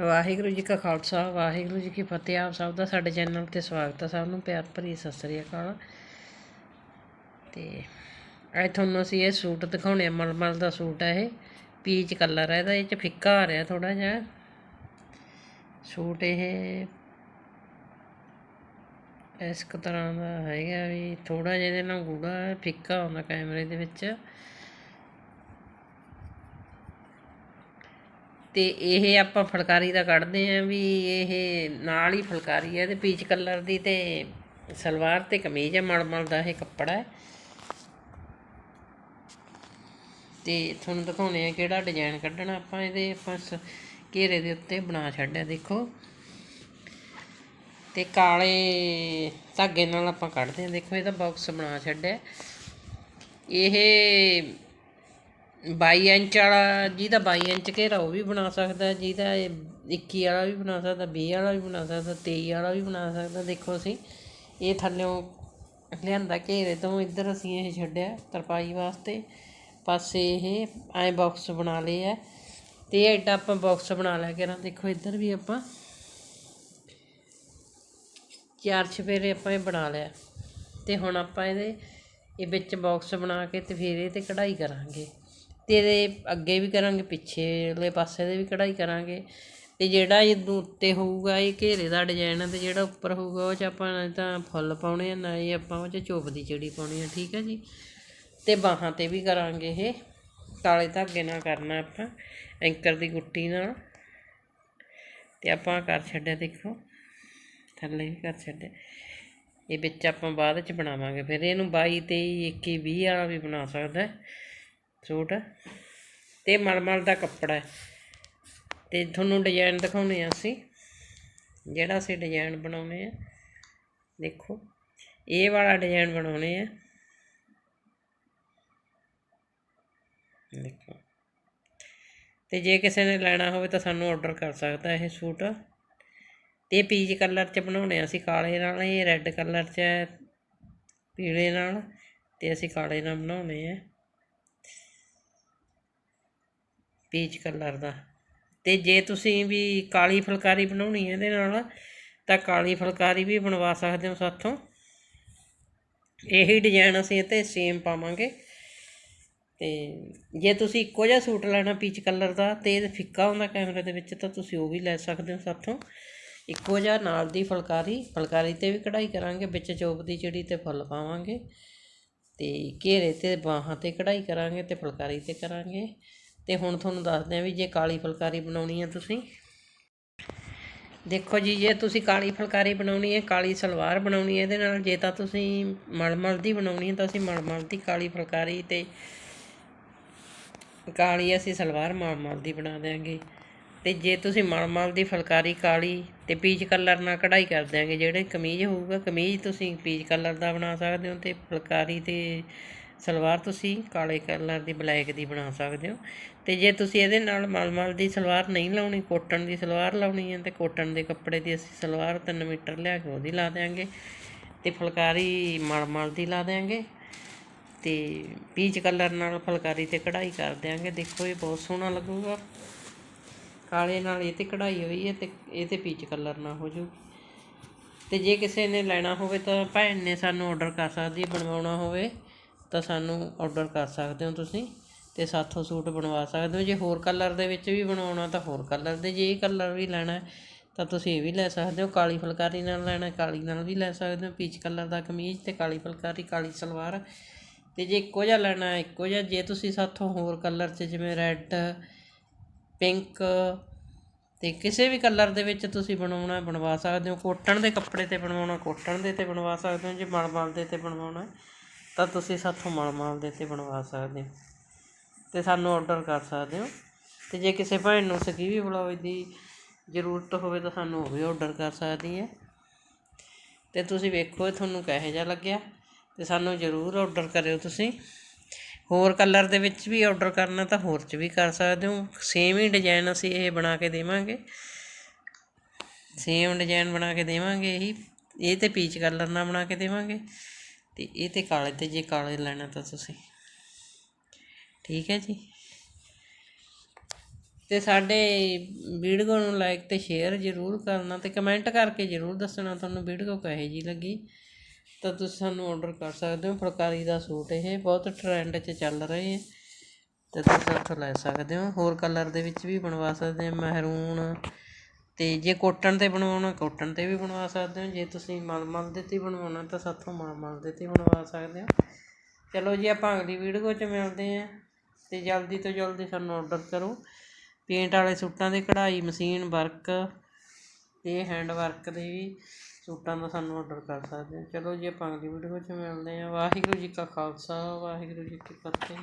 ਵਾਹਿਗੁਰੂ ਜੀ ਕਾ ਖਾਲਸਾ, ਵਾਹਿਗੁਰੂ ਜੀ ਕੀ ਫਤਿਹ। ਆਪ ਸਭ ਦਾ ਸਾਡੇ ਚੈਨਲ ਤੇ ਸਵਾਗਤ ਹੈ ਸਭ ਨੂੰ। ਪਿਆਰ ਭਰੀ ਸਤਿ ਸ੍ਰੀ ਅਕਾਲ। ਤੇ ਅੱਜ ਤੁਹਾਨੂੰ ਅਸੀਂ ਇਹ ਸੂਟ ਦਿਖਾਉਣੇ ਆ। ਮਲਮਲ ਦਾ ਸੂਟ ਹੈ ਇਹ। ਪੀਚ ਕਲਰ ਹੈ ਇਹਦਾ। ਇਹ ਚ ਫਿੱਕਾ ਆ ਰਿਹਾ ਥੋੜਾ ਜਿਹਾ। ਸੂਟ ਇਹ ਇਸ ਤਰ੍ਹਾਂ ਦਾ ਹੈਗਾ ਵੀ ਥੋੜਾ ਜਿਹਾ ਇਹਦੇ ਨਾਲ ਗੂੜਾ ਫਿੱਕਾ ਆਉਂਦਾ ਕੈਮਰੇ ਦੇ ਵਿੱਚ। ਤੇ ਇਹ ਆਪਾਂ ਫੁਲਕਾਰੀ ਦਾ ਕੱਢਦੇ ਆਂ ਵੀ ਇਹ ਨਾਲ ਹੀ ਫੁਲਕਾਰੀ ਹੈ ਤੇ ਪੀਚ ਕਲਰ ਦੀ ਤੇ ਸਲਵਾਰ ਤੇ ਕਮੀਜ਼ ਹੈ ਮਲਮਲ ਦਾ ਇਹ ਕੱਪੜਾ ਹੈ। ਤੇ ਤੁਹਾਨੂੰ ਦਿਖਾਉਣੇ ਆ ਕਿਹੜਾ ਡਿਜ਼ਾਈਨ ਕੱਢਣਾ ਆਪਾਂ ਇਹਦੇ, ਆਪਾਂ ਸ- ਘੇਰੇ ਦੇ ਉੱਤੇ ਬਣਾ ਛੱਡਿਆ ਦੇਖੋ। ਤੇ ਕਾਲੇ ਧਾਗੇ ਨਾਲ ਆਪਾਂ ਕੱਢਦੇ ਆ ਦੇਖੋ ਇਹਦਾ ਬਾਕਸ ਬਣਾ ਛੱਡਿਆ। ਇਹ 22 ਇੰਚ ਵਾਲਾ, ਜਿਹਦਾ 22 ਇੰਚ ਘੇਰਾ ਉਹ ਵੀ ਬਣਾ ਸਕਦਾ, ਜਿਹਦਾ ਇਹ 21 ਵਾਲਾ ਵੀ ਬਣਾ ਸਕਦਾ 20 ਵਾਲਾ ਵੀ ਬਣਾ ਸਕਦਾ 23 ਵਾਲਾ ਵੀ ਬਣਾ ਸਕਦਾ। ਦੇਖੋ ਅਸੀਂ, ਇਹ ਥੱਲਿਓਂ ਲਿਆਂਦਾ ਘੇਰੇ ਤੋਂ, ਇੱਧਰ ਅਸੀਂ ਇਹ ਛੱਡਿਆ ਤਰਪਾਈ ਵਾਸਤੇ। ਪਾਸੇ ਇਹ ਐ ਬਾਕਸ ਬਣਾ ਲਏ ਆ। ਤੇ ਇਹ ਐਡਾ ਆਪਾਂ ਬਾਕਸ ਬਣਾ ਲਿਆ ਕਿ ਦੇਖੋ ਇੱਧਰ ਵੀ ਆਪਾਂ ਚਾਰ ਛਪੇਰੇ ਆਪਾਂ ਇਹ ਬਣਾ ਲਿਆ। ਤੇ ਹੁਣ ਆਪਾਂ ਇਹਦੇ, ਇਹ ਵਿੱਚ ਬਾਕਸ ਬਣਾ ਕੇ ਤੇ ਫਿਰ ਇਹ ਤੇ ਕਢਾਈ ਕਰਾਂਗੇ। ਅਤੇ ਇਹਦੇ ਅੱਗੇ ਵੀ ਕਰਾਂਗੇ, ਪਿੱਛੇਲੇ ਪਾਸੇ ਦੇ ਵੀ ਕਢਾਈ ਕਰਾਂਗੇ। ਅਤੇ ਜਿਹੜਾ ਇਹਨੂੰ ਉੱਤੇ ਹੋਊਗਾ, ਇਹ ਘੇਰੇ ਦਾ ਡਿਜ਼ਾਈਨ ਅਤੇ ਜਿਹੜਾ ਉੱਪਰ ਹੋਊਗਾ, ਉਹ ਚ ਆਪਾਂ ਨਾ ਤਾਂ ਫੁੱਲ ਪਾਉਣੇ ਆ, ਨਾ ਹੀ ਆਪਾਂ ਉਹ ਚ ਚੋਪ ਦੀ ਚਿੜੀ ਪਾਉਣੀ ਆ, ਠੀਕ ਹੈ ਜੀ? ਅਤੇ ਬਾਹਾਂ ਤੇ ਵੀ ਕਰਾਂਗੇ ਇਹ। ਕਾਲੇ ਧਾਗੇ ਨਾਲ ਕਰਨਾ ਆਪਾਂ, ਐਂਕਰ ਦੀ ਗੁੱਟੀ ਨਾਲ। ਤੇ ਆਪਾਂ ਕਰ ਛੱਡਿਆ, ਦੇਖੋ। ਥੱਲੇ ਵੀ ਕਰ ਛੱਡਿਆ। ਇਹ ਵਿੱਚ ਆਪਾਂ ਬਾਅਦ ਚ ਬਣਾਵਾਂਗੇ। ਫਿਰ ਇਹਨੂੰ 22 23 21 20 ਵਾਲਾ ਵੀ ਬਣਾ ਸਕਦਾ। ਸੂਟ। ਤੇ ਮਲਮਲ ਦਾ ਕੱਪੜਾ ਹੈ। ਤੇ ਤੁਹਾਨੂੰ ਡਿਜ਼ਾਈਨ ਦਿਖਾਉਣੇ ਆ ਅਸੀਂ। ਜਿਹੜਾ ਅਸੀਂ ਡਿਜ਼ਾਈਨ ਬਣਾਉਣੇ ਆ ਦੇਖੋ, ਇਹ ਵਾਲਾ ਡਿਜ਼ਾਈਨ ਬਣਾਉਣੇ ਆ ਦੇਖੋ। ਤੇ ਜੇ ਕਿਸੇ ਨੇ ਲੈਣਾ ਹੋਵੇ ਤਾਂ ਸਾਨੂੰ ਆਰਡਰ ਕਰ ਸਕਦਾ ਇਹ ਸੂਟ। ਤੇ ਪੀਚ ਕਲਰ ਚ ਬਣਾਉਣੇ ਆ ਅਸੀਂ, ਕਾਲੇ ਨਾਲ ਇਹ ਰੈੱਡ ਕਲਰ ਚ ਹੈ, ਪੀਲੇ ਨਾਲ। ਤੇ ਅਸੀਂ ਕਾਲੇ ਨਾਲ ਬਣਾਉਣੇ ਆ ਪੀਚ ਕਲਰ ਦਾ। ਤੇ ਜੇ ਤੁਸੀਂ ਵੀ ਕਾਲੀ ਫੁਲਕਾਰੀ ਬਣਾਉਣੀ ਹੈ ਇਹਦੇ ਨਾਲ, ਤਾਂ ਕਾਲੀ ਫੁਲਕਾਰੀ ਵੀ ਬਣਵਾ ਸਕਦੇ ਹੋ ਸਾਥੋਂ। ਇਹੀ ਡਿਜ਼ਾਈਨ ਅਸੀਂ ਇਹ ਸੇਮ ਪਾਵਾਂਗੇ। ਤੇ ਜੇ ਤੁਸੀਂ ਇੱਕੋ ਜਿਹਾ ਸੂਟ ਲੈਣਾ ਪੀਚ ਕਲਰ ਦਾ ਤੇ ਇਹ ਫਿੱਕਾ ਹੁੰਦਾ ਕੈਮਰੇ ਦੇ ਵਿੱਚ, ਤਾਂ ਤੁਸੀਂ ਉਹ ਵੀ ਲੈ ਸਕਦੇ ਹੋ ਸਾਥੋਂ। ਇੱਕੋ ਜਿਹਾ ਨਾਲ ਦੀ ਫੁਲਕਾਰੀ ਫੁਲਕਾਰੀ ਤੇ ਵੀ ਕਢਾਈ ਕਰਾਂਗੇ, ਵਿੱਚ ਚੋਪ ਦੀ ਚਿੜੀ ਤੇ ਫੁੱਲ ਪਾਵਾਂਗੇ। ਤੇ ਘੇਰੇ ਤੇ ਬਾਹਾਂ ਤੇ ਕਢਾਈ ਕਰਾਂਗੇ ਤੇ ਫੁਲਕਾਰੀ ਤੇ ਕਰਾਂਗੇ। ਤੇ ਹੁਣ ਤੁਹਾਨੂੰ ਦੱਸਦੇ ਆ ਵੀ ਜੇ ਕਾਲੀ ਫੁਲਕਾਰੀ ਬਣਾਉਣੀ ਹੈ ਤੁਸੀਂ। ਦੇਖੋ ਜੀ, ਜੇ ਤੁਸੀਂ ਕਾਲੀ ਫੁਲਕਾਰੀ ਬਣਾਉਣੀ ਹੈ, ਕਾਲੀ ਸਲਵਾਰ ਬਣਾਉਣੀ ਹੈ ਇਹਦੇ ਨਾਲ, ਜੇ ਤਾਂ ਤੁਸੀਂ ਮਲਮਲ ਦੀ ਬਣਾਉਣੀ ਹੈ ਤਾਂ ਅਸੀਂ ਮਲਮਲ ਦੀ ਕਾਲੀ ਫੁਲਕਾਰੀ ਤੇ ਕਾਲੀ ਅਸੀਂ ਸਲਵਾਰ ਮਲਮਲ ਦੀ ਬਣਾ ਦਿਆਂਗੇ। ਤੇ ਜੇ ਤੁਸੀਂ ਮਲਮਲ ਦੀ ਫੁਲਕਾਰੀ ਕਾਲੀ ਤੇ ਪੀਚ ਕਲਰ ਨਾਲ ਕਢਾਈ ਕਰ ਦਿਆਂਗੇ, ਜਿਹੜੇ ਕਮੀਜ਼ ਹੋਊਗਾ, ਕਮੀਜ਼ ਤੁਸੀਂ ਪੀਚ ਕਲਰ ਦਾ ਬਣਾ ਸਕਦੇ ਹੋ ਤੇ ਫੁਲਕਾਰੀ ਤੇ ਸਲਵਾਰ ਤੁਸੀਂ ਕਾਲੇ ਕਲਰ ਦੀ, ਬਲੈਕ ਦੀ ਬਣਾ ਸਕਦੇ ਹੋ। ਤੇ ਜੇ ਤੁਸੀਂ ਇਹਦੇ ਨਾਲ ਮਲਮਲ ਦੀ ਸਲਵਾਰ ਨਹੀਂ ਲਾਉਣੀ, ਕੋਟਨ ਦੀ ਸਲਵਾਰ ਲਾਉਣੀ ਹੈ, ਤੇ ਕੋਟਨ ਦੇ ਕੱਪੜੇ ਦੀ ਅਸੀਂ ਸਲਵਾਰ 3 ਮੀਟਰ ਲਿਆ ਕੇ ਉਹਦੀ ਲਾ ਦਿਆਂਗੇ। ਤੇ ਫੁਲਕਾਰੀ ਮਲਮਲ ਦੀ ਲਾ ਦਿਆਂਗੇ। ਤੇ ਪੀਚ ਕਲਰ ਨਾਲ ਫੁਲਕਾਰੀ ਤੇ ਕਢਾਈ ਕਰ ਦਿਆਂਗੇ। ਦੇਖੋ ਇਹ ਬਹੁਤ ਸੋਹਣਾ ਲੱਗੂਗਾ। ਕਾਲੇ ਨਾਲ ਇਹ ਤੇ ਕਢਾਈ ਹੋਈ ਹੈ ਤੇ ਇਹ ਤੇ ਪੀਚ ਕਲਰ ਨਾਲ ਹੋ ਜੂ ਤੇ ਜੇ ਕਿਸੇ ਨੇ ਲੈਣਾ ਹੋਵੇ ਤਾਂ ਭੈਣ ਨੇ ਸਾਨੂੰ ਆਰਡਰ ਕਰ ਸਕਦੀ ਹੈ, ਬਣਵਾਉਣਾ ਹੋਵੇ। ਤਾਂ ਸਾਨੂੰ ਆਰਡਰ ਕਰ ਸਕਦੇ ਹੋ ਤੁਸੀਂ ਤੇ ਸਾਥੋਂ ਸੂਟ ਬਣਵਾ ਸਕਦੇ ਹੋ। ਜੇ ਹੋਰ ਕਲਰ ਦੇ ਵਿੱਚ ਵੀ ਬਣਾਉਣਾ ਤਾਂ ਹੋਰ ਕਲਰ ਦੇ, ਜੇ ਇਹ ਕਲਰ ਵੀ ਲੈਣਾ ਤਾਂ ਤੁਸੀਂ ਇਹ ਵੀ ਲੈ ਸਕਦੇ ਹੋ। ਕਾਲੀ ਫੁਲਕਾਰੀ ਨਾਲ ਲੈਣਾ, ਕਾਲੀ ਨਾਲ ਵੀ ਲੈ ਸਕਦੇ ਹੋ। ਪੀਚ ਕਲਰ ਦਾ ਕਮੀਜ਼ ਤੇ ਕਾਲੀ ਫੁਲਕਾਰੀ, ਕਾਲੀ ਸਲਵਾਰ। ਤੇ ਜੇ ਇੱਕੋ ਜਿਹਾ ਲੈਣਾ ਇੱਕੋ ਜਿਹਾ, ਜੇ ਤੁਸੀਂ ਸਾਥੋਂ ਹੋਰ ਕਲਰ 'ਚ ਜਿਵੇਂ ਰੈੱਡ ਪਿੰਕ ਤੇ ਕਿਸੇ ਵੀ ਕਲਰ ਦੇ ਵਿੱਚ ਤੁਸੀਂ ਬਣਾਉਣਾ, ਬਣਵਾ ਸਕਦੇ ਹੋ। ਕੋਟਨ ਦੇ ਕੱਪੜੇ ਤੇ ਬਣਵਾਉਣਾ ਕੋਟਨ ਦੇ ਤੇ ਬਣਵਾ ਸਕਦੇ ਹੋ। ਜੇ ਮਲਮਲ ਦੇ ਤੇ ਬਣਵਾਉਣਾ ਤਾਂ ਤੁਸੀਂ ਸਾਥੋਂ ਮਲਮਲ ਦੇ ਤੇ ਬਣਵਾ ਸਕਦੇ ਹੋ। ਤੇ ਸਾਨੂੰ ਆਰਡਰ ਕਰ ਸਕਦੇ ਹੋ। ਤੇ ਜੇ ਕਿਸੇ ਭੈਣ ਨੂੰ ਸਕੀਵੀ ਬਲੌਜ ਦੀ ਜ਼ਰੂਰਤ ਹੋਵੇ ਤਾਂ ਸਾਨੂੰ ਉਹ ਵੀ ਆਰਡਰ ਕਰ ਸਕਦੀ ਹੈ। ਤੇ ਤੁਸੀਂ ਵੇਖੋ, ਇਹ ਤੁਹਾਨੂੰ ਕਿਹੋ ਜਿਹਾ ਲੱਗਿਆ। ਤੇ ਸਾਨੂੰ ਜ਼ਰੂਰ ਆਰਡਰ ਕਰਿਓ ਤੁਸੀਂ। ਹੋਰ ਕਲਰ ਦੇ ਵਿੱਚ ਵੀ ਆਰਡਰ ਕਰਨਾ ਤਾਂ ਹੋਰ 'ਚ ਵੀ ਕਰ ਸਕਦੇ ਹੋ। ਸੇਮ ਹੀ ਡਿਜ਼ਾਈਨ ਅਸੀਂ ਇਹ ਬਣਾ ਕੇ ਦੇਵਾਂਗੇ। ਸੇਮ ਡਿਜ਼ਾਈਨ ਬਣਾ ਕੇ ਦੇਵਾਂਗੇ ਇਹੀ। ਇਹ ਤੇ ਪੀਚ ਕਲਰ ਨਾਲ ਬਣਾ ਕੇ ਦੇਵਾਂਗੇ। ਤੇ ਇਹ ਤੇ ਕਾਲੇ ਤੇ ਜੇ ਕਾਲੇ ਲੈਣਾ ਤਾਂ ਤੁਸੀਂ। ਠੀਕ ਹੈ ਜੀ। ਤੇ ਸਾਡੇ ਵੀਡੀਓ ਨੂੰ ਲਾਈਕ ਤੇ ਸ਼ੇਅਰ ਜ਼ਰੂਰ ਕਰਨਾ ਤੇ ਕਮੈਂਟ ਕਰਕੇ ਜ਼ਰੂਰ ਦੱਸਣਾ ਤੁਹਾਨੂੰ ਵੀਡੀਓ ਕਹੇ ਜੀ ਲੱਗੀ। ਤਾਂ ਤੁਸੀਂ ਸਾਨੂੰ ਆਰਡਰ ਕਰ ਸਕਦੇ ਹੋ। ਫੁਲਕਾਰੀ ਦਾ ਸੂਟ ਇਹ ਬਹੁਤ ਟ੍ਰੈਂਡ 'ਚ ਚੱਲ ਰਹੇ ਹੈ। ਤੇ ਤੁਸੀਂ ਉੱਥੋਂ ਲੈ ਸਕਦੇ ਹੋ। ਹੋਰ ਕਲਰ ਦੇ ਵਿੱਚ ਵੀ ਬਣਵਾ ਸਕਦੇ ਹੋ। ਮਹਿਰੂਨ ਅਤੇ ਜੇ ਕੋਟਨ ਤੇ ਬਣਵਾਉਣਾ ਕੋਟਨ ਤੇ ਵੀ ਬਣਵਾ ਸਕਦੇ ਹੋ। ਜੇ ਤੁਸੀਂ ਮਲਮਲ ਦੇ ਤੇ ਬਣਵਾਉਣਾ, ਤਾਂ ਸਾਥੋਂ ਮਲਮਲ ਦੇ ਤੇ ਬਣਵਾ ਸਕਦੇ ਹੋ। ਚਲੋ ਜੀ, ਆਪਾਂ ਅਗਲੀ ਵੀਡੀਓ 'ਚ ਮਿਲਦੇ ਹਾਂ। ਅਤੇ ਜਲਦੀ ਤੋਂ ਜਲਦੀ ਸਾਨੂੰ ਔਡਰ ਕਰੋ। ਪੇਂਟ ਵਾਲੇ ਸੂਟਾਂ ਦੇ ਕਢਾਈ ਮਸ਼ੀਨ, ਵਰਕ ਅਤੇ ਹੈਂਡ ਵਰਕ ਦੇ ਵੀ ਸੂਟਾਂ ਦਾ ਸਾਨੂੰ ਔਡਰ ਕਰ ਸਕਦੇ ਹੋ। ਚਲੋ ਜੀ, ਆਪਾਂ ਅਗਲੀ ਵੀਡੀਓ 'ਚ ਮਿਲਦੇ ਹਾਂ। ਵਾਹਿਗੁਰੂ ਜੀ ਕਾ ਖਾਲਸਾ, ਵਾਹਿਗੁਰੂ ਜੀ ਕੀ ਫਤਿਹ।